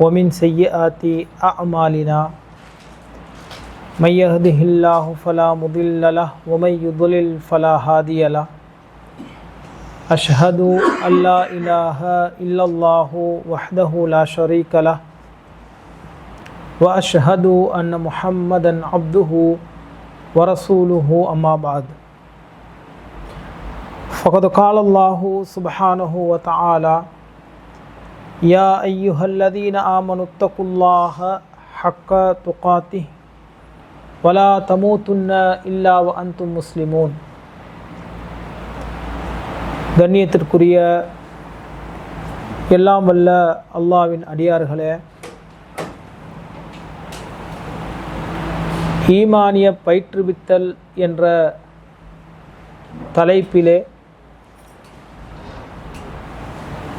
ومن سيئات أعمالنا من يهده الله فلا مضل له ومن يضلل فلا هادي له. أشهد أن لا إله إلا الله وحده لا شريك له. وأشهد أن محمدا عبده ورسوله أما بعد. فقد قال الله سبحانه وتعالى يا أيها الذين آمنوا اتقوا الله حق تقاته ولا تموتن إلا وأنتم مسلمون கண்ணியத்திற்குரிய எல்லாம் வல்ல அல்லாவின் அடியார்களே ஈமானிய பயிற்றுவித்தல் என்ற தலைப்பிலே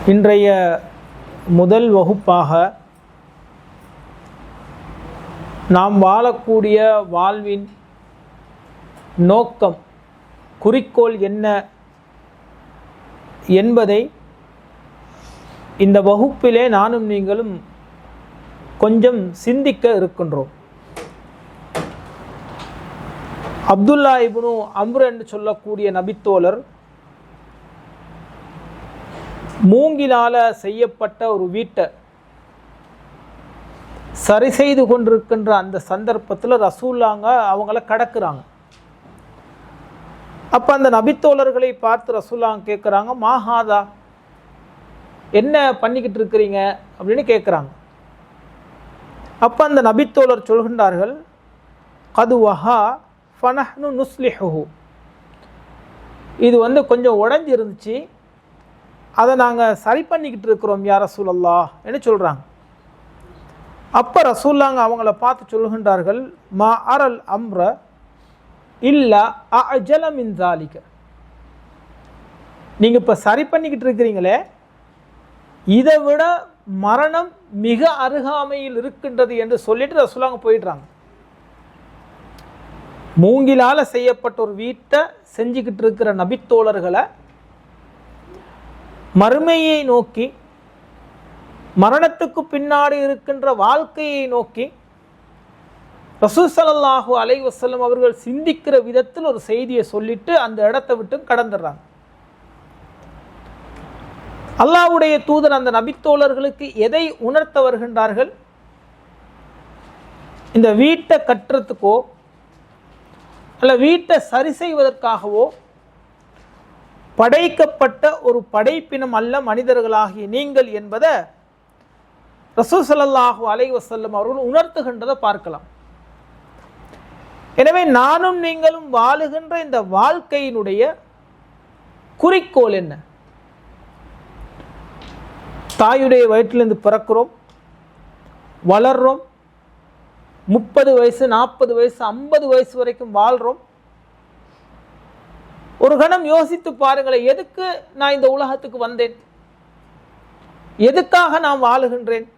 இன்றைய முதல் வகுப்பாக நாம் வாழக்கூடிய வாழ்வின் நோக்கம் குறிக்கோள் என்ன என்பதை இந்த வகுப்பிலே நானும் நீங்களும் கொஞ்சம் சிந்திக்க இருக்கின்றோம். அப்துல்லா இப்னு அம்ரு என்று சொல்லக்கூடிய நபித்தோழர் மூங்கிலால செய்யப்பட்ட ஒரு வீட்டை சரி செய்து கொண்டிருக்கின்ற அந்த சந்தர்ப்பத்தில் ரசூல்லாங்க அவங்கள கடக்குறாங்க. அப்போ அந்த நபித்தோழர்களை பார்த்து ரசூல்லாங்க கேட்குறாங்க மாஹாதா என்ன பண்ணிக்கிட்டு இருக்கிறீங்க? அப்படின்னு கேட்குறாங்க அப்போ அந்த நபித்தோழர் சொல்கின்றார்கள் கது வஹா ஃபனஹ்னு நுஸ்லிஹு இது வந்து கொஞ்சம் உடஞ்சி இருந்துச்சு அதை நாங்கள் சரி பண்ணிக்கிட்டு இருக்கிறோம் யார் ரசூலல்லா என்று சொல்கிறாங்க அப்போ ரசூல்லாங்க அவங்கள பார்த்து சொல்கின்றார்கள் மா அரல் அம்ர இல்லா அஜல மின் நீங்கள் இப்போ சரி பண்ணிக்கிட்டு இருக்கிறீங்களே இதை விட மரணம் மிக அருகாமையில் இருக்கின்றது என்று சொல்லிட்டு ரசூலாங்க போயிடுறாங்க. மூங்கிலால் செய்யப்பட்ட ஒரு வீட்டை செஞ்சுக்கிட்டு இருக்கிற நபித்தோழர்களை மறுமையை நோக்கி மரணத்துக்கு பின்னாடி இருக்கின்ற வாழ்க்கையை நோக்கி ரசூசல்லாஹூ அலை வசல்லம் அவர்கள் சிந்திக்கிற விதத்தில் ஒரு செய்தியை சொல்லிட்டு அந்த இடத்தை விட்டு கடந்துடுறாங்க. அல்லாவுடைய தூதர் அந்த நபித்தோழர்களுக்கு எதை உணர்த்த வருகின்றார்கள்? இந்த வீட்டை கட்டுறதுக்கோ அல்ல வீட்டை சரி செய்வதற்காகவோ படைக்கப்பட்ட ஒரு படைப்பினம் அல்ல மனிதர்களாகிய நீங்கள் என்பதை ரசூசல்லாஹூ அலை வசல்லம் அவர்கள் உணர்த்துகின்றதை பார்க்கலாம். எனவே நானும் நீங்களும் வாழுகின்ற இந்த வாழ்க்கையினுடைய குறிக்கோள் என்ன? தாயுடைய வயிற்றிலிருந்து பிறக்கிறோம் வளர்றோம் முப்பது வயசு நாற்பது வயசு ஐம்பது வயசு வரைக்கும் வாழ்கிறோம் ஒரு கணம் யோசித்து பாருங்களேன் எதுக்கு நான் இந்த உலகத்துக்கு வந்தேன்? எதுக்காக நான் வாழுகின்றேன்?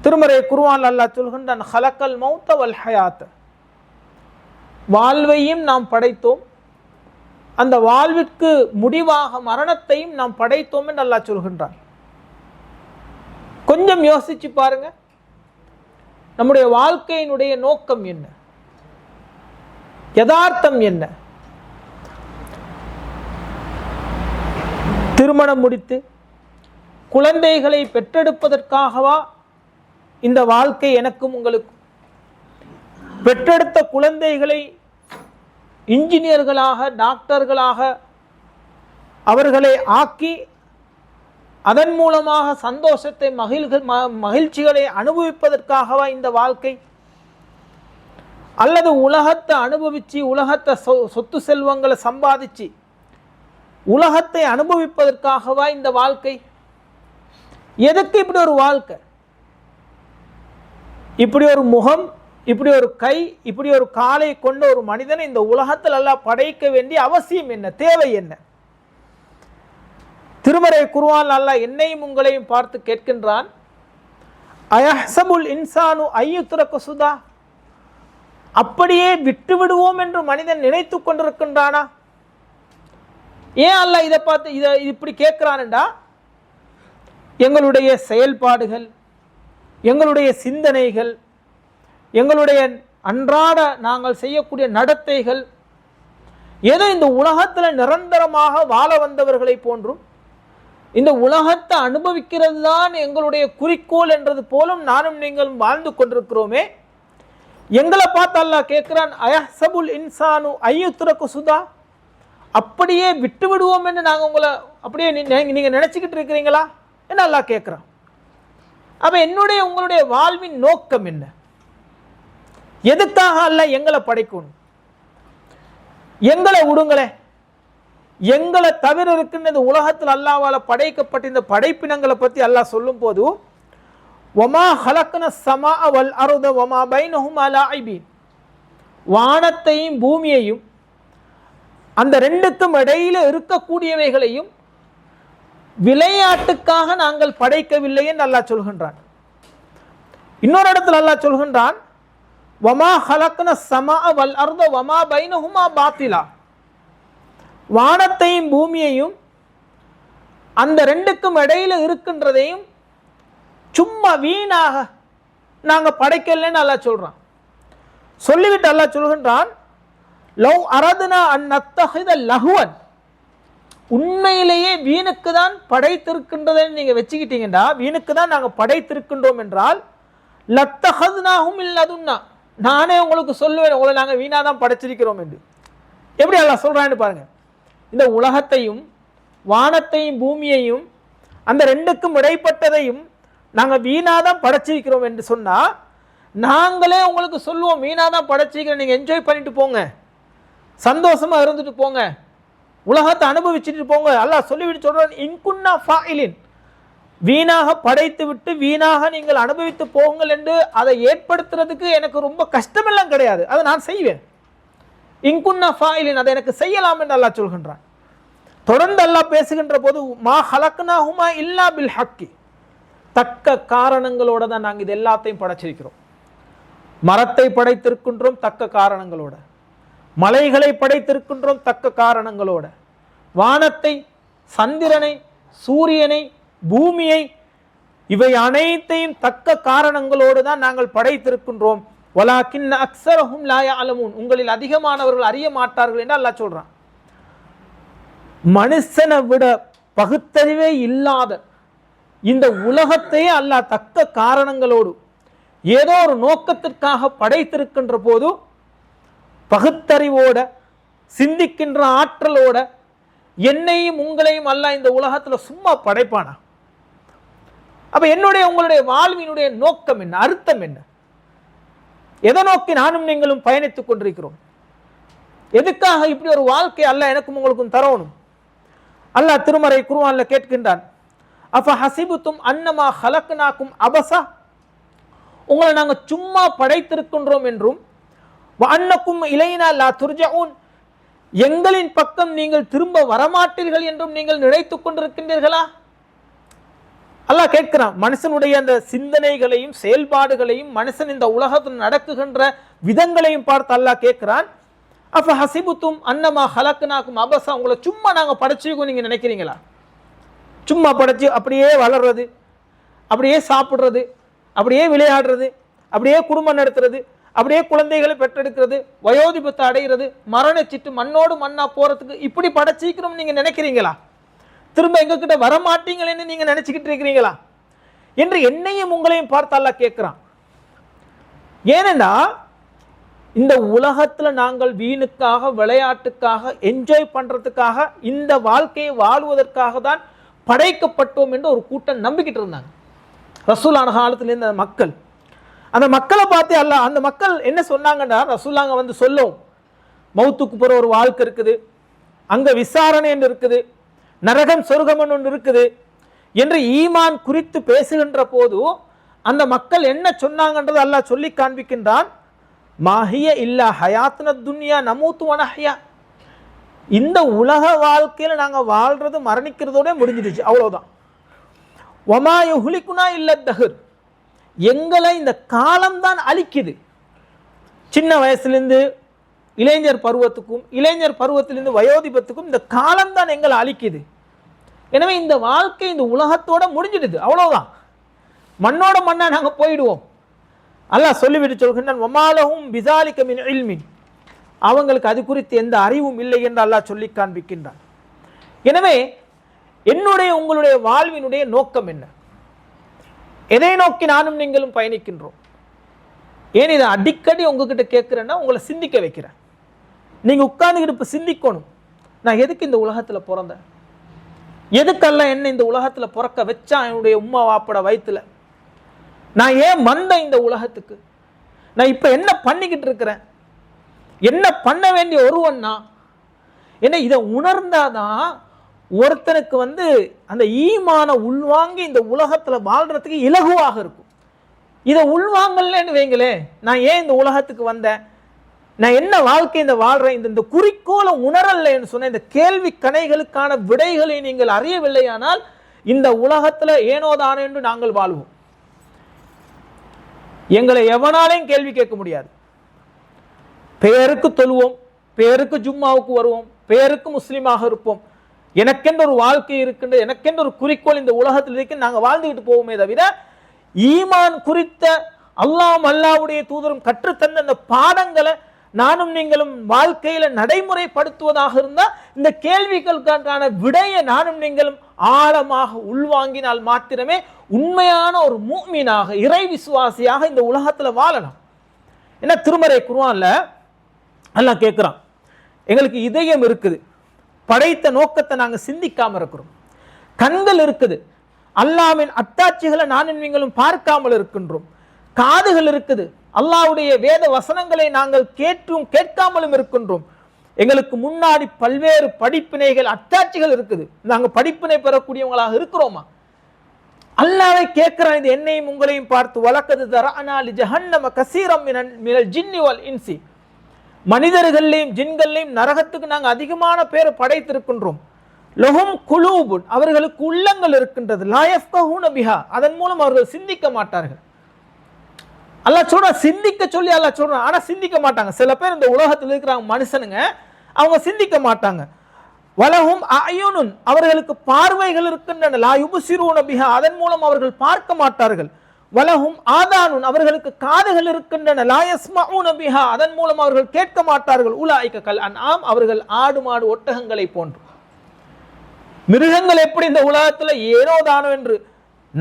திருமறை குருவான் அல்லா சொல்கின்றான் ஹலக்கல் மௌத்த வல் ஹயாத். வாழ்வையும் நாம் படைத்தோம். அந்த வாழ்விற்கு முடிவாக மரணத்தையும் நாம் படைத்தோம் என்று அல்லா சொல்கின்றான். கொஞ்சம் யோசிச்சு பாருங்க. நம்முடைய வாழ்க்கையினுடைய நோக்கம் என்ன? யதார்த்தம் என்ன? திருமணம் முடித்து குழந்தைகளை பெற்றெடுப்பதற்காகவா இந்த வாழ்க்கை எனக்கும் உங்களுக்கும்? பெற்றெடுத்த குழந்தைகளை இன்ஜினியர்களாக டாக்டர்களாக அவர்களை ஆக்கி அதன் மூலமாக சந்தோஷத்தை மகிழ்கள் மகிழ்ச்சிகளை அனுபவிப்பதற்காகவா இந்த வாழ்க்கை? அல்லது உலகத்தை அனுபவித்து உலகத்தை சொத்து செல்வங்களை சம்பாதிச்சு உலகத்தை அனுபவிப்பதற்காகவா இந்த வாழ்க்கை? எதுக்கு இப்படி ஒரு வாழ்க்கை? இப்படி ஒரு முகம் இப்படி ஒரு கை இப்படி ஒரு காலை கொண்ட ஒரு மனிதனை இந்த உலகத்தில் எல்லாம் படைக்க வேண்டிய அவசியம் என்ன? தேவை என்ன? திருமறை குருவான் அல்லா என்னையும் உங்களையும் பார்த்து கேட்கின்றான் அயஹசபுல் இன்சானு ஐயுத்துரக்க சுதா? அப்படியே விட்டு விடுவோம் என்று மனிதன் நினைத்து கொண்டிருக்கின்றானா? ஏன் அல்ல இதை பார்த்து இதை இப்படி கேட்கிறான்டா எங்களுடைய செயல்பாடுகள் எங்களுடைய சிந்தனைகள் எங்களுடைய அன்றாட நாங்கள் செய்யக்கூடிய நடத்தைகள் ஏதோ இந்த உலகத்தில் நிரந்தரமாக வாழ வந்தவர்களை போன்றும் இந்த உலகத்தை அனுபவிக்கிறது தான் எங்களுடைய குறிக்கோள் என்றது போலும் நானும் நீங்களும் வாழ்ந்து கொண்டிருக்கிறோமே. எங்களை பார்த்து அல்லாஹ் கேட்கிறான் அயஹசபுல் இன்சானு ஐயுத்துரக்கு சுதா? அப்படியே விட்டு விடுவோம் என்று நாங்கள் உங்களை அப்படியே நீங்கள் நினச்சிக்கிட்டு இருக்கிறீங்களா? என்ன நல்லா கேட்குறான் அப்போ என்னுடைய உங்களுடைய வாழ்வின் நோக்கம் என்ன? எதுக்காக அல்ல எங்களை படைக்கணும்? எங்களை விடுங்களே எங்களை தவிர இருக்கின்ற உலகத்தில் அல்லாவால் படைக்கப்பட்ட இந்த படைப்பினங்களை பற்றி அல்லாஹ் சொல்லும் போது ஒமா ஹலக்கன சமா அவள் அருத ஒமா பைனஹும் அலா ஐபீன். வானத்தையும் பூமியையும் அந்த ரெண்டுக்கும் இடையில இருக்கக்கூடியவைகளையும் விளையாட்டுக்காக நாங்கள் படைக்கவில்லை என்று அல்லாஹ் சொல்கின்றான். இன்னொரு இடத்துல அல்லாஹ் சொல்கின்றான் வமா ஹலக்ன சமா வல் அர்த வமா பைனஹுமா பாத்திலா. வானத்தையும் பூமியையும் அந்த ரெண்டுக்கும் இடையில இருக்கின்றதையும் சும்மா வீணாக நாங்க படைக்கலன்னு அல்லாஹ் சொல்றான். சொல்லிவிட்டு அல்லாஹ் சொல்கின்றான் லவ் அரதுனா அன் நத்தஹித லஹுவன். உண்மையிலேயே வீணுக்கு தான் படைத்திருக்கின்றதை நீங்கள் வச்சுக்கிட்டீங்கன்னா வீணுக்கு தான் நாங்கள் படைத்திருக்கின்றோம் என்றால் லத்தஹதுனாகும் இல்லதுன்னா நானே உங்களுக்கு சொல்லுவேன் உங்களை நாங்கள் வீணாக தான் படைச்சிருக்கிறோம் என்று. எப்படி அல்லாஹ் சொல்கிறான்னு பாருங்கள் இந்த உலகத்தையும் வானத்தையும் பூமியையும் அந்த ரெண்டுக்கும் இடைப்பட்டதையும் நாங்கள் வீணாக தான் படைச்சிருக்கிறோம் என்று சொன்னால் நாங்களே உங்களுக்கு சொல்லுவோம் வீணாக தான் படைச்சிருக்கிறோம் நீங்கள் என்ஜாய் பண்ணிட்டு போங்க. சந்தோஷமாக இருந்துட்டு போங்க. உலகத்தை அனுபவிச்சுட்டு போங்க. அல்லாஹ் சொல்லிவிட்டு சொல்கிறான் இன்குன்னா ஃபாயிலின். வீணாக படைத்து விட்டு வீணாக நீங்கள் அனுபவித்து போங்கள் என்று அதை ஏற்படுத்துறதுக்கு எனக்கு ரொம்ப கஷ்டமெல்லாம் கிடையாது. அதை நான் செய்வேன். இன்குன்னா ஃபாயிலின் அதை எனக்கு செய்யலாம் என்று அல்லாஹ் சொல்கின்றான். தொடர்ந்து அல்லாஹ் பேசுகின்ற போது மா ஹலக்னாகுமா இல்லா பில் ஹக்கி. தக்க காரணங்களோட தான் நாங்கள் இது எல்லாத்தையும் படைச்சிருக்கிறோம். மரத்தை படைத்திருக்கின்றோம் தக்க காரணங்களோட. மலைகளை படைத்திருக்கின்றோம் தக்க காரணங்களோட. வானத்தை சந்திரனை சூரியனை பூமியை இவை அனைத்தையும் தக்க காரணங்களோடு தான் நாங்கள் படைத்திருக்கின்றோம். வலாக்கின் அக்சரஹும் லாய அலமூன் உங்களில் அதிகமானவர்கள் அறிய மாட்டார்கள் என்று அல்லாஹ் சொல்றான். மனுஷனை விட பகுத்தறிவே இல்லாத இந்த உலகத்தையே அல்லாஹ் தக்க காரணங்களோடு ஏதோ ஒரு நோக்கத்திற்காக படைத்திருக்கின்ற போது பகுத்தறிவோட சிந்திக்கின்ற ஆற்றலோட என்னையும் உங்களையும் அல்லாஹ் இந்த உலகத்துல சும்மா படைப்பானா? அப்ப என்னுடைய உங்களுடைய வாழ்வினுடைய நோக்கம் என்ன? அர்த்தம் என்ன? எதை நோக்கி நானும் நீங்களும் பயணித்துக் கொண்டிருக்கிறோம்? எதுக்காக இப்படி ஒரு வாழ்க்கை அல்லாஹ் எனக்கும் உங்களுக்கும் தரணும்? அல்லாஹ் திருமறை குருவான்ல கேட்கின்றான் அப்ப ஹசிபுத்தும் அன்னமா ஹலக்குனாக்கும் அபசா? உங்களை நாங்க சும்மா படைத்திருக்கின்றோம் என்றும் அன்னக்கும் இலைனா லா துர்ஜவுன் எங்களின் பக்கம் நீங்கள் திரும்ப வரமாட்டீர்கள் என்றும் நீங்கள் நினைத்துக் கொண்டிருக்கின்றீர்களா? அல்லாஹ் கேட்கிறான் மனுஷனுடைய அந்த சிந்தனைகளையும் செயல்பாடுகளையும் மனுஷன் இந்த உலகத்தில் நடக்குகின்ற விதங்களையும் பார்த்து அல்லாஹ் கேட்கிறான் அப்ப ஹசிபுத்தும் அன்னமா ஹலக்குனாக்கும் அபசா? உங்களை சும்மா நாங்கள் படைச்சிருக்கோம் நீங்க நினைக்கிறீங்களா? சும்மா படைச்சு அப்படியே வளர்றது அப்படியே சாப்பிடுறது அப்படியே விளையாடுறது அப்படியே குடும்பம் நடத்துறது அப்படியே குழந்தைகளை பெற்றெடுக்கிறது வயோதிபத்தை அடைகிறது மரணிச்சிட்டு மண்ணோடு மண்ணா போறதுக்கு இப்படி படைச்சிக்கிறோம் நீங்க நினைக்கிறீங்களா? திரும்ப எங்ககிட்ட வரமாட்டீங்களேன்னு நீங்க நினைச்சுக்கிட்டு இருக்கிறீங்களா? என்று என்னையும் உங்களையும் பார்த்து கேட்கிறான். ஏனென்னா இந்த உலகத்துல நாங்கள் வீணுக்காக விளையாட்டுக்காக என்ஜாய் பண்றதுக்காக இந்த வாழ்க்கையை வாழ்வதற்காக தான் படைக்கப்பட்டோம் என்று ஒரு கூட்டம் நம்பிக்கிட்டு இருந்தாங்க. ரசூலான காலத்துல இருந்த மக்கள் அந்த மக்களை பார்த்தே அல்ல அந்த மக்கள் என்ன சொன்னாங்கன்னா ரசூல்லாங்க வந்து சொல்லும். மௌத்துக்கு போகிற ஒரு வாழ்க்கை இருக்குது. அங்கே விசாரணை என்று இருக்குது. நரகம் சொர்க்கம் ஒன்று இருக்குது. என்று ஈமான் குறித்து பேசுகின்ற போது அந்த மக்கள் என்ன சொன்னாங்கன்றது அல்லாஹ் சொல்லி காண்பிக்கின்றான். மாஹிய இல்லா ஹயாத்ன துன்யா நமூத்து வனஹ்யா இந்த உலக வாழ்க்கையில் நாங்கள் வாழ்றது மரணிக்கிறதோட முடிஞ்சிடுச்சு. அவ்வளோதான் ஒமாய ஹுலிக்குனா இல்லை தஹர். எங்களை இந்த காலம்தான் அழிக்குது. சின்ன வயசுலேருந்து இளைஞர் பருவத்துக்கும் இளைஞர் பருவத்திலிருந்து வயோதிபத்துக்கும் இந்த காலம்தான் எங்களை அழிக்குது. எனவே இந்த வாழ்க்கை இந்த உலகத்தோட முடிஞ்சிடுது. அவ்வளோதான் மண்ணோட மண்ணை நாங்கள் போயிடுவோம். அல்லாஹ் சொல்லிவிட்டு சொல்கின்றான் ஒமாலகும் பிசாலிக்க மின் இல்மின். அவங்களுக்கு அது குறித்து எந்த அறிவும் இல்லை என்று அல்லாஹ் சொல்லி காண்பிக்கின்றான். எனவே என்னுடைய உங்களுடைய வாழ்வினுடைய நோக்கம் என்ன? எதை நோக்கி நானும் நீங்களும் பயணிக்கின்றோம்? ஏன் இதை அடிக்கடி உங்ககிட்ட கேட்குறேன்னா உங்களை சிந்திக்க வைக்கிறேன். நீங்கள் உட்கார்ந்துக்கிட்டு இப்போ சிந்திக்கணும். நான் எதுக்கு இந்த உலகத்தில் பிறந்தேன்? எதுக்கெல்லாம் என்ன இந்த உலகத்தில் பிறக்க வச்சான் என்னுடைய உம்மா வாப்பட வயிற்றுல நான் ஏன் வந்தேன் இந்த உலகத்துக்கு? நான் இப்போ என்ன பண்ணிக்கிட்டு இருக்கிறேன்? என்ன பண்ண வேண்டிய ஒருவன்னா என்ன இதை உணர்ந்தாதான் ஒருத்தனுக்கு வந்து அந்த ஈமான உள்வாங்கி இந்த உலகத்தில் வாழ்கிறதுக்கு இலகுவாக இருக்கும். இதை உள்வாங்கலன்னு வைங்களேன் நான் ஏன் இந்த உலகத்துக்கு வந்தேன்? நான் என்ன வாழ்க்கை இந்த வாழ்கிறேன் இந்த இந்த குறிக்கோளை உணரலைன்னு சொன்ன இந்த கேள்வி கணைகளுக்கான விடைகளை நீங்கள் அறியவில்லையானால் இந்த உலகத்தில் ஏனோதானோ என்று நாங்கள் வாழ்வோம். எங்களை எவனாலையும் கேள்வி கேட்க முடியாது. பெயருக்கு தொழுவோம் பெயருக்கு ஜும்மாவுக்கு வருவோம் பெயருக்கு முஸ்லீமாக இருப்போம். எனக்கென்று ஒரு வாழ்க்கை இருக்கின்ற எனக்கென்ற ஒரு குறிக்கோள் இந்த உலகத்தில் இருக்கு நாங்கள் வாழ்ந்துகிட்டு போவோமே தவிர ஈமான் குறித்த அல்லாம் அல்லாவுடைய தூதரும் கற்றுத்தந்த அந்த பாடங்களை நானும் நீங்களும் வாழ்க்கையில நடைமுறைப்படுத்துவதாக இருந்தால் இந்த கேள்விகளுக்கான விடையை நானும் நீங்களும் ஆழமாக உள்வாங்கினால் மாத்திரமே உண்மையான ஒரு மூமீனாக இறை விசுவாசியாக இந்த உலகத்துல வாழலாம். என்ன திருமறை குருவான்ல அல்லாஹ் கேட்குறான் எங்களுக்கு இதயம் இருக்குது. படைத்த நோக்கத்தை நாங்கள் சிந்திக்காமல் இருக்கிறோம். கண்கள் இருக்குது. அல்லாவின் அத்தாட்சிகளை நானும் நீங்களும் பார்க்காமல் இருக்கின்றோம். காதுகள் இருக்குது. அல்லாஹ்வுடைய வேத வசனங்களை நாங்கள் கேட்டும் கேட்காமலும் இருக்கின்றோம். எங்களுக்கு முன்னாடி பல்வேறு படிப்பினைகள் அத்தாட்சிகள் இருக்குது. நாங்கள் படிப்பினை பெறக்கூடியவங்களாக இருக்கிறோமா? அல்லாவை கேட்கிறான் இது என்னையும் உங்களையும் பார்த்து வழக்கது தரானாலி ஜஹன்னம கசீரம் மினல் மினல் ஜின்னி வல் இன்சி. மனிதர்களையும் ஜின்கள்லையும் நரகத்துக்கு நாங்கள் அதிகமான பேர் படைத்திருக்கின்றோம். லொஹும் குலூபுன் அவர்களுக்கு உள்ளங்கள் இருக்கின்றது. லாயஃப்கஹூன பிஹா அதன் மூலம் அவர்கள் சிந்திக்க மாட்டார்கள். அல்லாஹ் சொல்றான் சிந்திக்க சொல்லி அல்லாஹ் சொல்றான் ஆனா சிந்திக்க மாட்டாங்க. சில பேர் இந்த உலகத்தில் இருக்கிறாங்க மனுஷனுங்க அவங்க சிந்திக்க மாட்டாங்க. வலகும் அயுனுன் அவர்களுக்கு பார்வைகள் இருக்கின்றன. லா யுபசிரூன பிஹா அதன் மூலம் அவர்கள் பார்க்க மாட்டார்கள். வலகும் ஆதானுன் அவர்களுக்கு காதுகள் இருக்கின்றன. லா யஸ்மஊன பிஹா. அதன் மூலம் அவர்கள் கேட்க மாட்டார்கள். உலாய்க்க கல் அன்ஆம். அவர்கள் ஆடு மாடு ஒட்டகங்களை போன்று. மிருகங்கள் எப்படி இந்த உலகத்தில்? ஏனோ தானோ என்று.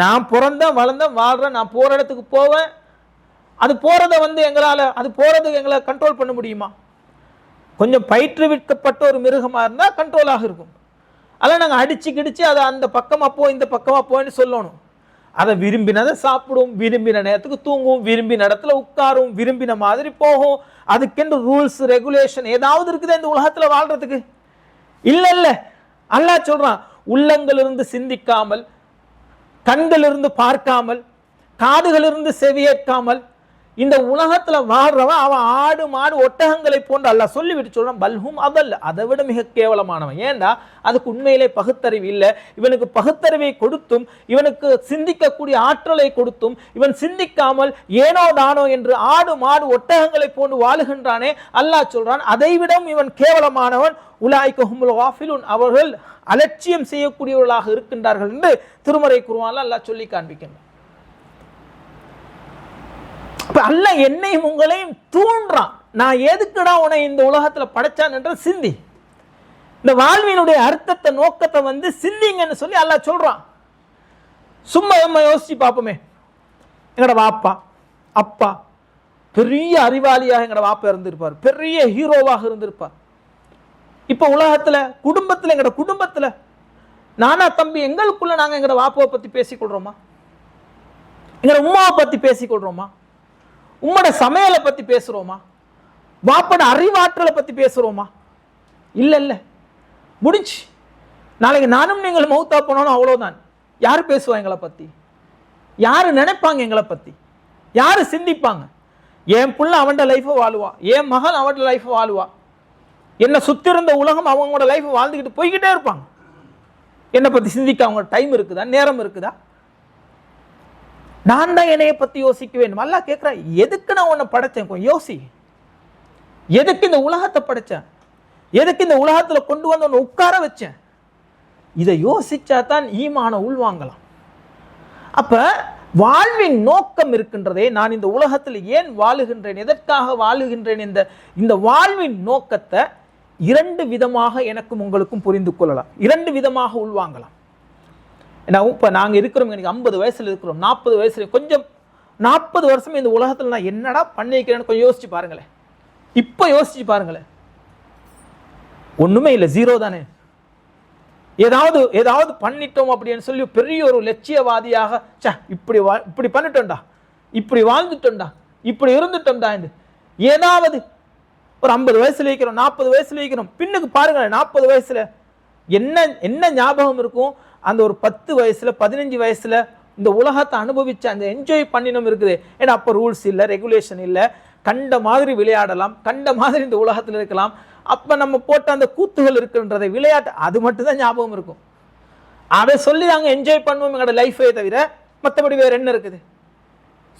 நான் பிறந்தேன் வளர்ந்தேன் வாழ்கிறேன் நான் போகிற இடத்துக்கு போவேன். அது போகிறத வந்து எங்களால் அது போகிறதுக்கு எங்களை கண்ட்ரோல் பண்ண முடியுமா? கொஞ்சம் பயிற்றுவிக்கப்பட்ட ஒரு மிருகமாக இருந்தால் கண்ட்ரோலாக இருக்கும். அதெல்லாம் நாங்கள் அடித்து கிடிச்சு அதை அந்த பக்கமாக போ இந்த பக்கமாக போன்னு சொல்லணும். அதை விரும்பினதை சாப்பிடும் விரும்பின நேரத்துக்கு தூங்கும் விரும்பின இடத்துல உட்காரும் விரும்பின மாதிரி போகும். அதுக்கென்று ரூல்ஸ் ரெகுலேஷன் ஏதாவது இருக்குதா இந்த உலகத்தில் வாழ்றதுக்கு? இல்லை இல்லை. அல்லாஹ் சொல்றான் உள்ளங்களிலிருந்து சிந்திக்காமல் கண்களிலிருந்து பார்க்காமல் காதுகளிலிருந்து செவியேற்காமல் இந்த உலகத்துல வாழ்றவன் அவன் ஆடு மாடு ஒட்டகங்களை போன்று அல்லாஹ் சொல்லிவிட்டு சொல்றான் பல்ஹும் அதல்ல அதை விட மிக கேவலமானவன். ஏன்டா அதுக்கு உண்மையிலே பகுத்தறிவு இல்லை. இவனுக்கு பகுத்தறிவை கொடுத்தும் இவனுக்கு சிந்திக்கக்கூடிய ஆற்றலை கொடுத்தும் இவன் சிந்திக்காமல் ஏனோ தானோ என்று ஆடு மாடு ஒட்டகங்களை போன்று வாழுகின்றானே. அல்லாஹ் சொல்றான் அதைவிடம் இவன் கேவலமானவன். உலாய்க்கஹுமுல் வாஃபிலுன் அவர்கள் அலட்சியம் செய்யக்கூடியவர்களாக இருக்கின்றார்கள் என்று திருமறை குருவான் அல்லாஹ் சொல்லி காண்பிக்கின்றான். அப்ப அல்லாஹ் என்னையும் உங்களையும் தூண்டுறான் நான் எதுக்குடா உன்னை இந்த உலகத்துல படைச்சான் என்ற சிந்தி. இந்த வாழ்வினுடைய அர்த்தத்தை நோக்கத்தை வந்து சிந்திங்கன்னு சொல்லி அல்லாஹ் சொல்கிறான் சும்மா நம்ம யோசிச்சு பார்ப்போமே. எங்களோட வாப்பா அப்பா பெரிய அறிவாளியாக எங்களோட வாப்பா இருந்திருப்பார். பெரிய ஹீரோவாக இருந்திருப்பார். இப்போ உலகத்துல குடும்பத்தில் எங்களோட குடும்பத்துல நானா தம்பி எங்களுக்குள்ள நாங்கள் எங்களோட வாப்பாவை பற்றி பேசிக்கொள்கிறோமா எங்களோட உமாவை பற்றி பேசிக்கொள்கிறோமா உம்மோட சமையலை பற்றி பேசுகிறோமா வாப்பட அறிவாற்றலை பற்றி பேசுகிறோமா இல்லை இல்லை. முடிஞ்சு. நாளைக்கு நானும் நீங்கள் மௌத்தா போனாலும் அவ்வளோதான் யார் பேசுவா எங்களை பற்றி யார் நினைப்பாங்க எங்களை பற்றி யார் சிந்திப்பாங்க? என் புள்ள அவன்கிட்ட லைஃபை வாழுவா. என் மகன் அவன்ட லைஃபை வாழுவா. என்னை சுற்றி இருந்த உலகம் அவங்களோட லைஃப்பை வாழ்ந்துக்கிட்டு போய்கிட்டே இருப்பாங்க. என்னை பற்றி சிந்திக்க அவங்க டைம் இருக்குதா? நேரம் இருக்குதா? நான் தான் என்னைய பத்தி யோசிக்குவேன். நல்லா கேட்குறேன் எதுக்கு நான் உன்னை படைச்சேன்? கொஞ்சம் யோசி. எதுக்கு இந்த உலகத்தை படைச்சேன்? எதுக்கு இந்த உலகத்தில் கொண்டு வந்து உன்னை உட்கார வச்சேன்? இதை யோசிச்சா தான் ஈமான உள்வாங்கலாம். அப்ப வாழ்வின் நோக்கம் இருக்கின்றதே நான் இந்த உலகத்தில் ஏன் வாழுகின்றேன்? எதற்காக வாழுகின்றேன்? இந்த இந்த வாழ்வின் நோக்கத்தை இரண்டு விதமாக எனக்கும் உங்களுக்கும் புரிந்து கொள்ளலாம். இரண்டு விதமாக உள்வாங்கலாம். ஏன்னா இப்போ நாங்கள் இருக்கிறோம் எனக்கு ஐம்பது வயசுல இருக்கிறோம் நாற்பது வயசுல கொஞ்சம் நாற்பது வருஷம் இந்த உலகத்தில் நான் என்னடா பண்ணிக்கிறேன்னு கொஞ்சம் யோசிச்சு பாருங்களேன். இப்போ யோசிச்சு பாருங்களேன். ஒண்ணுமே இல்லை ஜீரோ தானே. ஏதாவது ஏதாவது பண்ணிட்டோம் அப்படின்னு சொல்லி பெரிய ஒரு லட்சியவாதியாக சே இப்படி வா இப்படி பண்ணிட்டோம்டா. இப்படி வாழ்ந்துட்டோம்டா. இப்படி இருந்துட்டோம்டா என்று. ஏதாவது ஒரு ஐம்பது வயசுல வைக்கிறோம் நாற்பது வயசுல வைக்கிறோம். பின்னுக்கு பாருங்களேன் நாற்பது வயசுல என்ன என்ன ஞாபகம் இருக்கும்? அந்த ஒரு பத்து வயசில் பதினஞ்சு வயசில் இந்த உலகத்தை அனுபவித்து அந்த என்ஜாய் பண்ணினோம் இருக்குது. ஏன்னா அப்போ ரூல்ஸ் இல்லை ரெகுலேஷன் இல்லை. கண்ட மாதிரி விளையாடலாம் கண்ட மாதிரி இந்த உலகத்தில் இருக்கலாம். அப்போ நம்ம போட்ட அந்த கூத்துகள் இருக்குன்றதை விளையாட்டு அது மட்டும் தான் ஞாபகம் இருக்கும். அதை சொல்லி நாங்கள் என்ஜாய் பண்ணுவோம் எங்களோட லைஃபே தவிர மற்றபடி வேறு என்ன இருக்குது?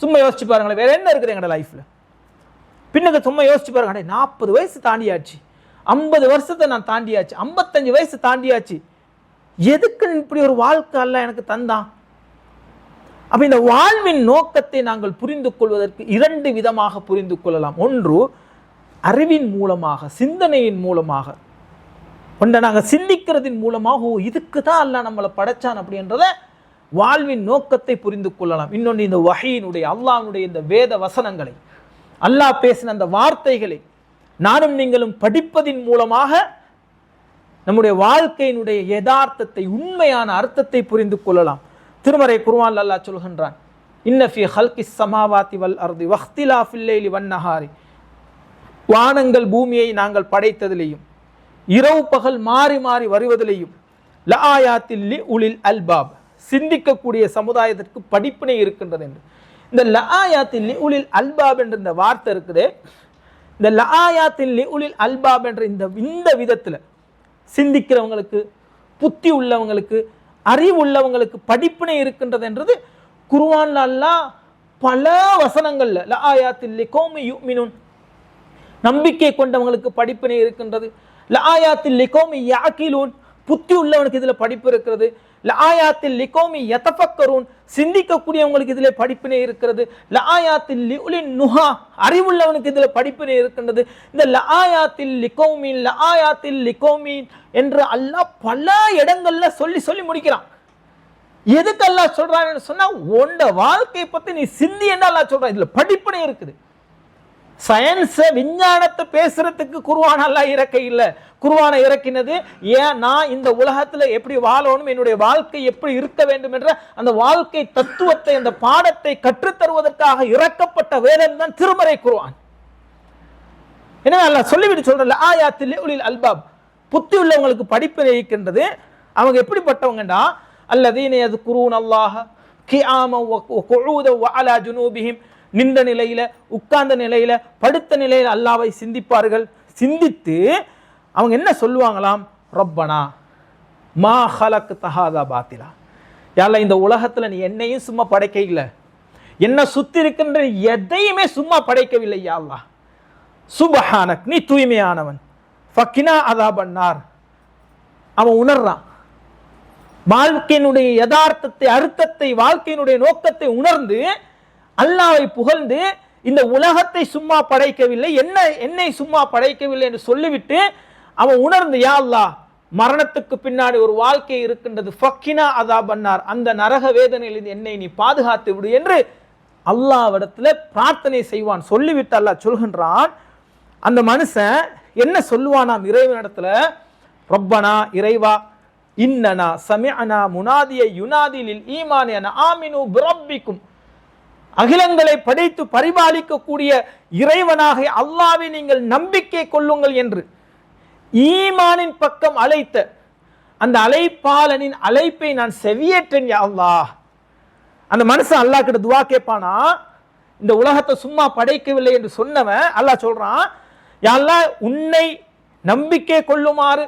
சும்மா யோசிச்சு பாருங்களேன் வேறு என்ன இருக்குது எங்களோட லைஃப்பில் பின்னுக்கு சும்மா யோசிச்சு பாருங்க நாற்பது வயசு தாண்டியாச்சு. ஐம்பது வருஷத்தை நான் தாண்டியாச்சு. ஐம்பத்தஞ்சு வயசு தாண்டியாச்சு. எதுக்கு இப்படி ஒரு வாழ்க்கை அல்ல எனக்கு தந்தான்? அப்ப இந்த வாழ்வின் நோக்கத்தை நாங்கள் புரிந்து கொள்வதற்கு இரண்டு விதமாக புரிந்து கொள்ளலாம். ஒன்று அறிவின் மூலமாக சிந்தனையின் மூலமாக. ஒன்றை நாங்கள் சிந்திக்கிறதின் மூலமாக ஓ இதுக்கு தான் அல்ல நம்மளை படைச்சான் அப்படின்றத வாழ்வின் நோக்கத்தை புரிந்து கொள்ளலாம். இன்னொன்று இந்த வகையினுடைய அல்லாஹ்வுடைய இந்த வேத வசனங்களை. அல்லாஹ் பேசின அந்த வார்த்தைகளை நானும் நீங்களும் படிப்பதின் மூலமாக நம்முடைய வாழ்க்கையினுடைய யதார்த்தத்தை உண்மையான அர்த்தத்தை புரிந்து கொள்ளலாம். திருமறை குருவான் அல்லாஹ் சொல்கின்றான் இன்னஃபி ஹல்கி சமாவாத்தி வல் அர்தி வஹ்திலா ஃபில்லேலி வன்னஹாரி வானங்கள் பூமியை நாங்கள் படைத்ததிலேயும் இரவு பகல் மாறி மாறி வருவதிலேயும் லஆயாத்தில் லி உலில் அல்பாப் சிந்திக்கக்கூடிய சமுதாயத்திற்கு படிப்பினை இருக்கின்றது என்று. இந்த லஆயாத்தில் லி உலில் அல்பாப் என்ற இந்த வார்த்தை இருக்குது இந்த லஆயாத்தில் லி உலில் அல்பாப் என்ற இந்த இந்த விதத்துல சிந்திக்கிறவங்களுக்கு புத்தி உள்ளவங்களுக்கு அறிவு உள்ளவங்களுக்கு படிப்பினை இருக்கின்றது என்றது குருவான் அல்லாஹ் பல வசனங்கள்ல லஆயாத்தில் லிகௌமி யுமினுன். நம்பிக்கை கொண்டவங்களுக்கு படிப்பினை இருக்கின்றது. லஆயாத்தில் லிகௌமி யாக்கிலூன் புத்தி உள்ளவனுக்கு இதில் படிப்பு இருக்கிறது. லாயாத்தில் லிகோமி யதஃபக்கரூன் சிந்திக்கக்கூடியவங்களுக்கு இதில் படிப்பினை இருக்கிறது. லாயாத்தில் லிஉலின் நுஹா அறிவுள்ளவனுக்கு இதில் படிப்பினை இருக்கின்றது. இந்த லாயாத்தில் லிகௌமின் லாயாத்தில் லிகௌமின் என்று அல்லாஹ் பல இடங்களில் சொல்லி சொல்லி முடிக்கிறான். எதுக்கு அல்லாஹ் சொல்றான்னு சொன்னா உண்ட வாழ்க்கையை பத்தி நீ சிந்தி என்ன அல்லாஹ் சொல்றான். இதுல படிப்பினை இருக்குது. சயின்ஸை விஞ்ஞானத்தை பேசுறதுக்கு குருவானெல்லாம் இறக்க இல்லை. குருவானை இறக்கினது ஏன் நான் இந்த உலகத்துல எப்படி வாழணும் என்னுடைய வாழ்க்கை எப்படி இருக்க வேண்டும் என்ற அந்த வாழ்க்கை தத்துவத்தை அந்த பாடத்தை கற்றுத்தருவதற்காக இறக்கப்பட்ட வேதம் தான் திருமறை குருவான் என்ன நல்லா சொல்லிவிட்டு சொல்றல ஆயாத்தில் உலில் அல்பாப். புத்தி உள்ளவங்களுக்கு படிப்பு இருக்கின்றது அவங்க எப்படிப்பட்டவங்கடா அல்லதீன அது குருன் அல்லாஹ கியாம குழூத அலா ஜுனூபிஹிம் நின்ற நிலையில உட்கார்ந்த நிலையில படுத்த நிலையில் அல்லாவை சிந்திப்பார்கள். சிந்தித்து அவங்க என்ன சொல்லுவாங்களாம்? ரப்பனா மா ஹலக் தஹாதா பாத்திலா. யாரில் இந்த உலகத்துல நீ என்னையும் சும்மா படைக்க இல்லை என்ன சுத்தி இருக்கின்ற எதையுமே சும்மா படைக்கவில்லை யாழ்லா சுபஹானக் நீ தூய்மையானவன். ஃபக்கினா அதா பண்ணார் அவன் உணர்றான். வாழ்க்கையினுடைய யதார்த்தத்தை அர்த்தத்தை வாழ்க்கையினுடைய நோக்கத்தை உணர்ந்து அல்லாவை புகழ்ந்து இந்த உலகத்தை சும்மா படைக்கவில்லை என்ன என்னை சும்மா படைக்கவில்லை என்று சொல்லிவிட்டு அவன் உணர்ந்து யா அல்லா மரணத்துக்கு பின்னாடி ஒரு வாழ்க்கை இருக்கின்றது. ஃபக்கினா அதா பண்ணார் அந்த நரக வேதனையில் என்னை நீ பாதுகாத்து விடு என்று அல்லாவிடத்துல பிரார்த்தனை செய்வான். சொல்லிவிட்டு அல்லா சொல்கின்றான் அந்த மனுஷன் என்ன சொல்லுவானாம் இறைவனிடத்துல? ரப்பனா இறைவா இன்னனா சமியனா முனாதிய யுனாதிலில் ஈமானியன ஆமினு பிரப்பிக்கும். அகிலங்களை படைத்து பரிபாலிக்கக்கூடிய இறைவனாக அல்லாவை நீங்கள் நம்பிக்கை கொள்ளுங்கள் என்று ஈமானின் பக்கம் அழைத்த அந்த அழைப்பாளனின் அழைப்பை நான் செவியேற்றேன் யா அல்லாஹ். அந்த மனுஷன் அல்லாஹ் கிட்ட துவா கேட்பானா? இந்த உலகத்தை சும்மா படைக்கவில்லை என்று சொன்னவன் அல்லாஹ் சொல்றான் யா உன்னை நம்பிக்கை கொள்ளுமாறு.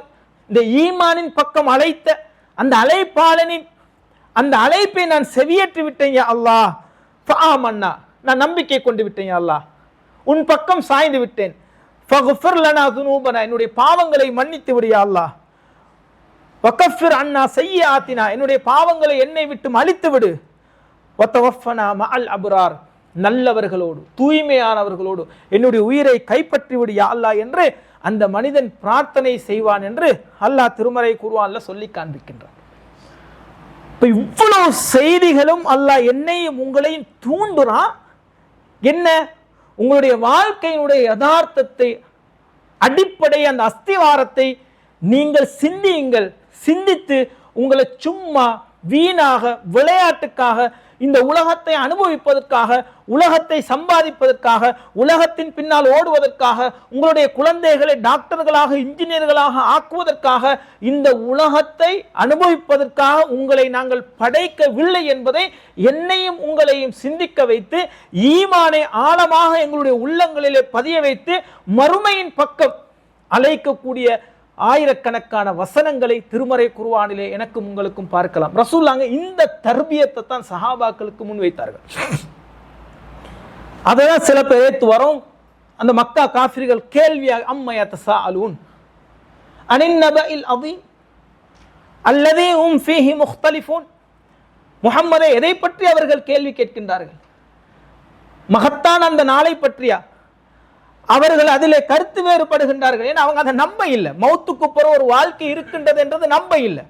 இந்த ஈமானின் பக்கம் அழைத்த அந்த அழைப்பாளனின் அந்த அழைப்பை நான் செவியேற்றி விட்டேன் யா அல்லாஹ். ஃபஆமன்னா நான் நம்பிக்கை கொண்டு விட்டேன் அல்லா அல்லாஹ். உன் பக்கம் சாய்ந்து விட்டேன். ஃபகுஃபிர் லனா துனூபனா. என்னுடைய பாவங்களை மன்னித்து விடியா யா அல்லாஹ். வக்கஃபிர் அண்ணா செய்ய ஆத்தினா என்னுடைய பாவங்களை என்னை விட்டு அழித்து விடு. ஒத்தவஃபனா மஅல் அபுரார். நல்லவர்களோடு தூய்மையானவர்களோடு என்னுடைய உயிரை கைப்பற்றி விடு யா அல்லாஹ் என்று அந்த மனிதன் பிரார்த்தனை செய்வான் என்று அல்லாஹ் திருமறை கூறுவான்ல சொல்லி காண்பிக்கின்றான். இப்போ இவ்வளவு செய்திகளும் அல்லாஹ் என்னையும் உங்களையும் தூண்டுறான் என்ன? உங்களுடைய வாழ்க்கையினுடைய யதார்த்தத்தை அடிப்படை அந்த அஸ்திவாரத்தை நீங்கள் சிந்தியுங்கள். சிந்தித்து உங்களை சும்மா வீணாக விளையாட்டுக்காக இந்த உலகத்தை அனுபவிப்பதற்காக உலகத்தை சம்பாதிப்பதற்காக உலகத்தின் பின்னால் ஓடுவதற்காக உங்களுடைய குழந்தைகளை டாக்டர்களாக இன்ஜினியர்களாக ஆக்குவதற்காக இந்த உலகத்தை அனுபவிப்பதற்காக உங்களை நாங்கள் படைக்கவில்லை என்பதை என்னையும் உங்களையும் சிந்திக்க வைத்து ஈமானை ஆழமாக எங்களுடைய உள்ளங்களிலே பதிய வைத்து மறுமையின் பக்கம் அழைக்கக்கூடிய ஆயிரக்கணக்கான வசனங்களை திருமறை குருவானிலே எனக்கும் உங்களுக்கும் பார்க்கலாம். ரசூல்லாங்க இந்த தர்பியத்தை தான் சஹாபாக்களுக்கு முன்வைத்தார்கள். அதான் சில பேர் ஏத்து வரும். அந்த மக்கா காஃபிர்கள் கேள்வியாக அம்மையத்த சா அலூன் அனின் நபஇல் அவி அல்லதே உம் ஃபீஹி முக்தலிஃபூன். முஹம்மதே எதை பற்றி அவர்கள் கேள்வி கேட்கின்றார்கள்? மகத்தான் அந்த நாளை பற்றியா? அவர்கள் அதிலே கருத்து வேறுபடுகின்றார்கள் ஏன்னா அவங்க அதை நம்ப இல்லை. மௌத்துக்கு பிற ஒரு வாழ்க்கை இருக்கின்றது என்றது நம்ப இல்லை.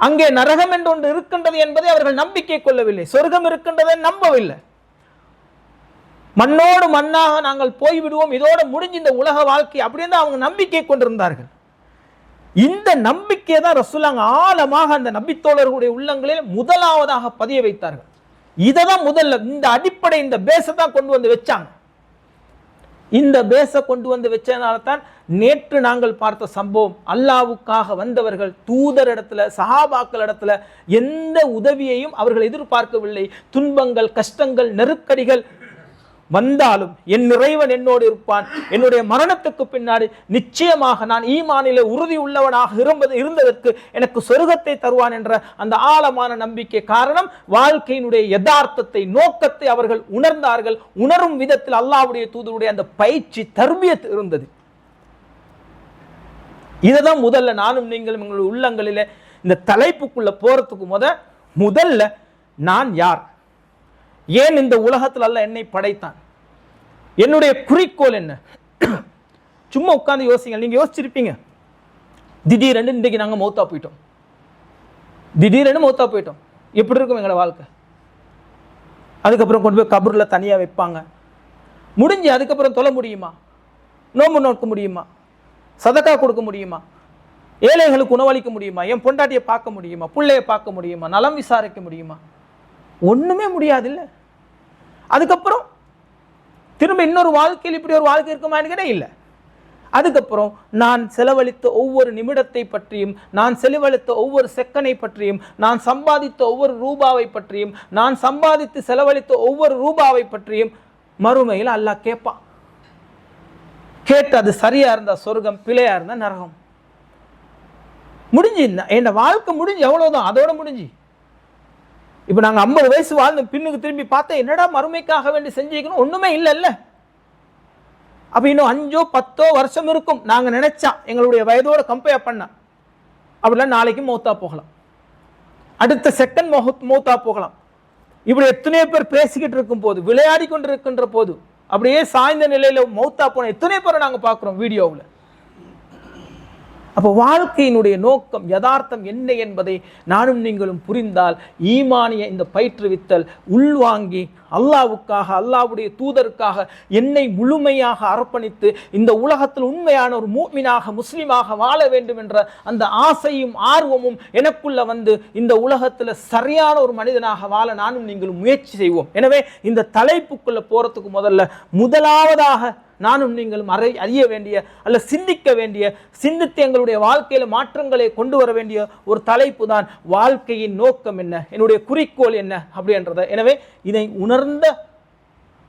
அங்கே நரகம் என்று ஒன்று இருக்கின்றது என்பதை அவர்கள் நம்பிக்கை கொள்ளவில்லை. சொர்க்கம் இருக்கின்றதை நம்பவில்லை. மண்ணோடு மண்ணாக நாங்கள் போய்விடுவோம். இதோடு முடிஞ்சு இந்த உலக வாழ்க்கை அப்படின்னு தான் அவங்க நம்பிக்கை கொண்டிருந்தார்கள். இந்த நம்பிக்கையை தான் ரசூலாங்க ஆழமாக அந்த நபித்தோழர்களுடைய உள்ளங்களில் முதலாவதாக பதிய வைத்தார்கள். இதை தான் முதல்ல இந்த அடிப்படை இந்த பேஸை தான் கொண்டு வந்து வச்சாங்க. இந்த பேஸை கொண்டு வந்து வச்சதுனால தான் நேற்று நாங்கள் பார்த்த சம்பவம். அல்லாவுக்காக வந்தவர்கள் தூதர் இடத்துல சஹாபாக்கள் இடத்துல எந்த உதவியையும் அவர்கள் எதிர்பார்க்கவில்லை. துன்பங்கள் கஷ்டங்கள் நெருக்கடிகள் வந்தாலும் என் நிறைவன் என்னோடு இருப்பான். என்னுடைய மரணத்துக்கு பின்னாடி நிச்சயமாக நான் ஈமானில உறுதி உள்ளவனாக இருப்பது இருந்ததற்கு எனக்கு சொர்க்கத்தை தருவான் என்ற அந்த ஆழமான நம்பிக்கை காரணம் வாழ்க்கையினுடைய யதார்த்தத்தை நோக்கத்தை அவர்கள் உணர்ந்தார்கள். உணரும் விதத்தில் அல்லாஹ்வுடைய தூதருடைய அந்த பயிற்சி தர்பியத்து இருந்தது. இதுதான் முதல்ல நானும் நீங்களும் எங்களுடைய உள்ளங்களில இந்த தலைப்புக்குள்ள போறதுக்கு முத முதல்ல நான் யார்? ஏன் இந்த உலகத்தில் அல்ல என்னை படைத்தான்? என்னுடைய குறிக்கோள் என்ன? சும்மா உட்கார்ந்து யோசிங்க. நீங்க யோசிச்சிருப்பீங்க. திடீரென்று இன்றைக்கு நாங்க மௌத்தா போயிட்டோம். திடீரென்று மௌத்தா போயிட்டோம். எப்படி இருக்கும் எங்களோட வாழ்க்கை? அதுக்கப்புறம் கொண்டு போய் கபூர்ல தனியா வைப்பாங்க. முடிஞ்சு அதுக்கப்புறம் தொலை முடியுமா? நோம்பு நோக்க முடியுமா? சதக்கா கொடுக்க முடியுமா? ஏழைகளுக்கு உணவளிக்க முடியுமா? என் பொண்டாட்டியை பார்க்க முடியுமா? பிள்ளையை பார்க்க முடியுமா? நலம் விசாரிக்க முடியுமா? ஒன்றுமே முடியாது இல்லை அதுக்கப்புறம் திரும்ப இன்னொரு வாழ்க்கையில் இப்படி ஒரு வாழ்க்கை இருக்குமான்னு கேட்டா இல்லை. அதுக்கப்புறம் நான் செலவழித்த ஒவ்வொரு நிமிடத்தை பற்றியும் நான் செலவழித்த ஒவ்வொரு செக்கனை பற்றியும் நான் சம்பாதித்த ஒவ்வொரு ரூபாவை பற்றியும் நான் சம்பாதித்து செலவழித்த ஒவ்வொரு ரூபாவை பற்றியும் மறுமையில் அல்லாஹ் கேட்பான் கேட்டு அது சரியா இருந்தால் சொர்க்கம் பிழையா இருந்தால் நரகம். முடிஞ்சு என்னோட வாழ்க்கை முடிஞ்சு எவ்வளோதான் அதோட முடிஞ்சு. இப்போ நாங்கள் ஐம்பது வயசு வாழ்ந்து பின்னுக்கு திரும்பி பார்த்தா என்னடா மறுமைக்காக வேண்டி செஞ்சுக்கணும் ஒன்றுமே இல்லைல்ல. அப்போ இன்னும் அஞ்சோ பத்தோ வருஷம் இருக்கும். நாங்கள் நினைச்சா எங்களுடைய வயதோட கம்பேர் பண்ண. அப்படிலாம் நாளைக்கு மௌத்தா போகலாம். அடுத்த செகண்ட் மௌத் மௌத்தா போகலாம். இப்படி எத்தனையோ பேர் பேசிக்கிட்டு இருக்கும் போது விளையாடி கொண்டு இருக்கின்ற போது அப்படியே சாய்ந்த நிலையில் மௌத்தா போன எத்தனை பேரை நாங்கள் பார்க்குறோம் வீடியோவில். அப்போ வாழ்க்கையினுடைய நோக்கம் யதார்த்தம் என்ன என்பதை நானும் நீங்களும் புரிந்தால் ஈமானிய இந்த பயிற்றுவித்தல் உள்வாங்கி அல்லாவுக்காக அல்லாவுடைய தூதருக்காக என்னை முழுமையாக அர்ப்பணித்து இந்த உலகத்தில் உண்மையான ஒரு மூமினாக முஸ்லீமாக வாழ வேண்டும் என்ற அந்த ஆசையும் ஆர்வமும் எனக்குள்ள வந்து இந்த உலகத்தில் சரியான ஒரு மனிதனாக வாழ நானும் நீங்களும் முயற்சி செய்வோம். எனவே இந்த தலைப்புக்குள்ள போறதுக்கு முதல்ல முதலாவதாக நானும் நீங்களும் அறை அறிய வேண்டிய அல்ல சிந்திக்க வேண்டிய சிந்தித்து எங்களுடைய வாழ்க்கையில மாற்றங்களை கொண்டு வர வேண்டிய ஒரு தலைப்பு தான் வாழ்க்கையின் நோக்கம் என்ன என்னுடைய குறிக்கோள் என்ன அப்படின்றத. எனவே இதை உணர்ந்த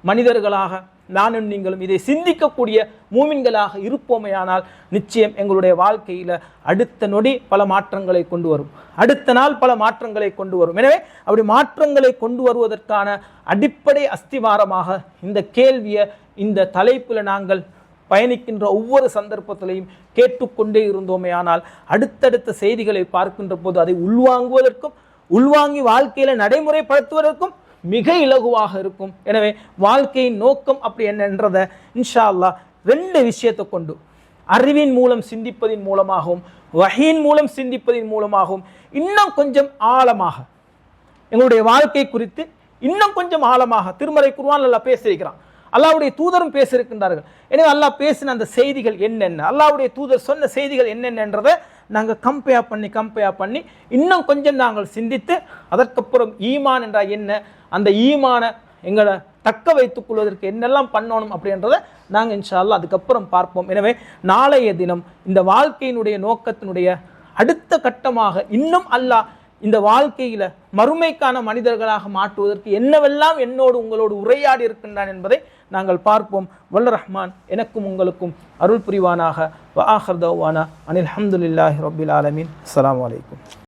மனிதர்களாக நானும் நீங்களும் இதை சிந்திக்கக்கூடிய மூமின்களாக இருப்போமேயானால் நிச்சயம் எங்களுடைய வாழ்க்கையில் அடுத்த நொடி பல மாற்றங்களை கொண்டு வரும். அடுத்த நாள் பல மாற்றங்களை கொண்டு வரும். எனவே அப்படி மாற்றங்களை கொண்டு வருவதற்கான அடிப்படை அஸ்திவாரமாக இந்த கேள்வியை இந்த தலைப்பில் நாங்கள் பயணிக்கின்ற ஒவ்வொரு சந்தர்ப்பத்திலையும் கேட்டுக்கொண்டே இருந்தோமே ஆனால் அடுத்தடுத்த செய்திகளை பார்க்கின்ற போது அதை உள்வாங்குவதற்கும் உள்வாங்கி வாழ்க்கையில் நடைமுறைப்படுத்துவதற்கும் மிக இலகுவாக இருக்கும். எனவே வாழ்க்கையின் நோக்கம் அப்படி என்னன்றதை இன்ஷா அல்லாஹ் ரெண்டு விஷயத்தை கொண்டு அறிவின் மூலம் சிந்திப்பதின் மூலமாகவும் வகையின் மூலம் சிந்திப்பதின் மூலமாகவும் இன்னும் கொஞ்சம் ஆழமாக எங்களுடைய வாழ்க்கை குறித்து இன்னும் கொஞ்சம் ஆழமாக திருமறை குருவான் அல்லா பேசியிருக்கிறான். அல்லாவுடைய தூதரும் பேசியிருக்கின்றார்கள். எனவே அல்லாஹ் பேசின அந்த செய்திகள் என்னென்ன அல்லாவுடைய தூதர் சொன்ன செய்திகள் என்னென்னன்றதை நாங்கள் கம்பேர் பண்ணி கம்பேர் பண்ணி இன்னும் கொஞ்சம் நாங்கள் சிந்தித்து அதற்கப்புறம் ஈமான் என்றால் என்ன? அந்த ஈமானை எங்களை தக்க வைத்துக் கொள்வதற்கு என்னெல்லாம் பண்ணணும் அப்படின்றத நாங்கள் இன்ஷா அல்லாஹ் அதுக்கப்புறம் பார்ப்போம். எனவே நாளைய தினம் இந்த வாழ்க்கையினுடைய நோக்கத்தினுடைய அடுத்த கட்டமாக இன்னும் அல்லாஹ் இந்த வாழ்க்கையில மறுமைக்கான மனிதர்களாக மாற்றுவதற்கு என்னவெல்லாம் என்னோடு உங்களோடு உரையாடி இருக்கின்றான் என்பதை நாங்கள் பார்ப்போம். வல்ல ரஹ்மான் எனக்கும் உங்களுக்கும் அருள் புரிவானாக. வ ஆஹர் தவானா. அனில் அஹமதுல்லாஹி ரபில் ஆலமீன். அஸ்ஸலாமு அலைக்கும்.